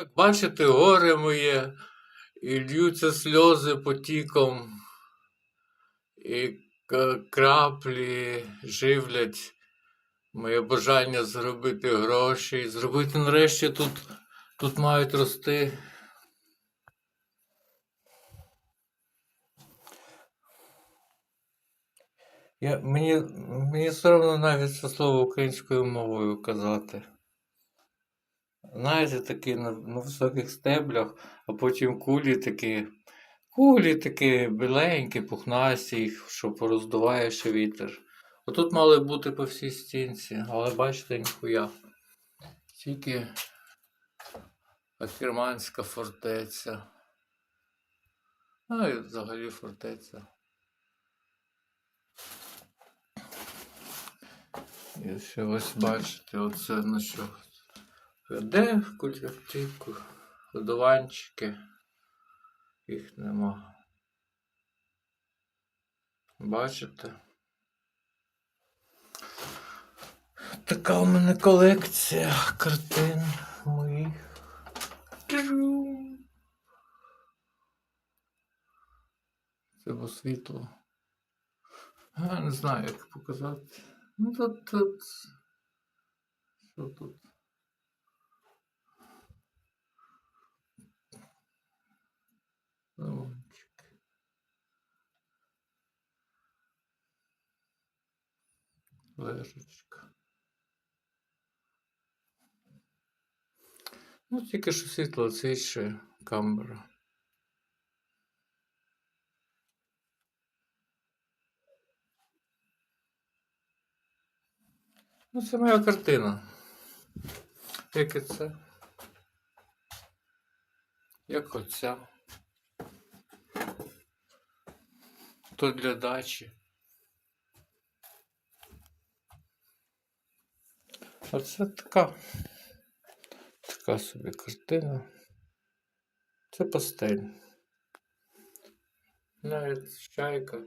Так, бачите, горе моє, і льються сльози потіком, і краплі живлять моє бажання зробити гроші, і зробити нарешті тут, тут мають рости. Я, мені, мені соромно навіть це слово українською мовою казати. Знаєте, такі на, на високих стеблях, а потім кулі такі, кулі такі біленькі, пухнасті, їх, що пороздуває ще вітер. Отут мали бути по всій стінці, але бачите, ніхуя. Тільки Акерманська фортеця. Ну і взагалі фортеця. І ще ось бачите, оце на що. Де культивку, годуванчики? Їх нема. Бачите? Така у мене колекція картин моїх. Це бо світло. Я не знаю, як показати. Ну тут, тут. Що тут? Лежечка. Ну, тільки що світло, це ще камера. Ну, це моя картина. Як і це? Як оця. То для дачі. Оце така. Така собі картина. Це пастель. Навіть чайка.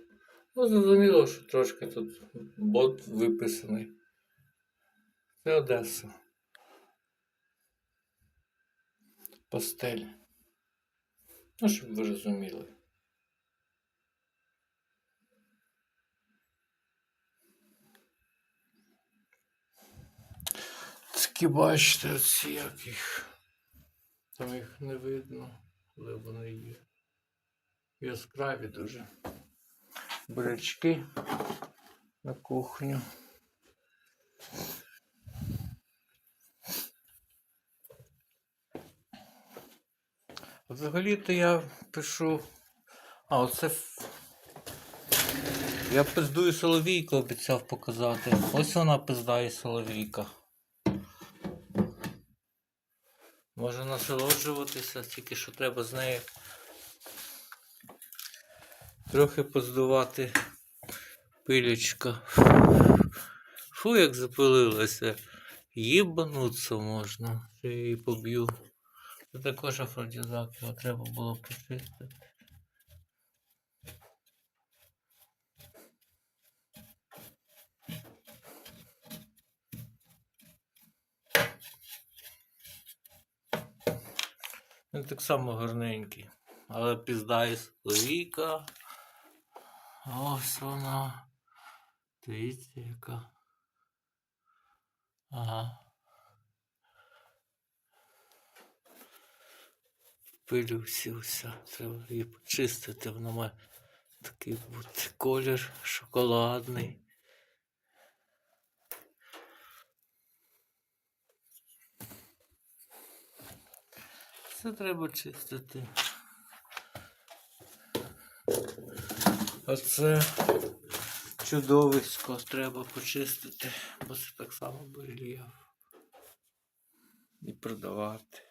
Ну, зрозуміло, що трошки тут бот виписаний. Це Одеса. Пастель. Ну, щоб ви розуміли. Такі бачите, оці як їх. Там їх не видно, але вони є. Яскраві дуже. Бурячки на кухню. Взагалі-то я пишу. А, оце. Я пиздую соловійку обіцяв показати. Ось вона пиздає соловійка. Може насолоджуватися, тільки що треба з нею трохи поздувати пилючка. Фу, як запилилася. Їбануться можна. що я її поб'ю. Це також афродізак, його треба було почистити. Він так само гарненький. Але пізда із ловіка. Ось вона. Дивіться, яка. Ага. Пилю всі уся. Треба її почистити. Вона має такий бути колір шоколадний. Це треба чистити. Оце чудовисько треба почистити, бо це так само бурельєф. І продавати.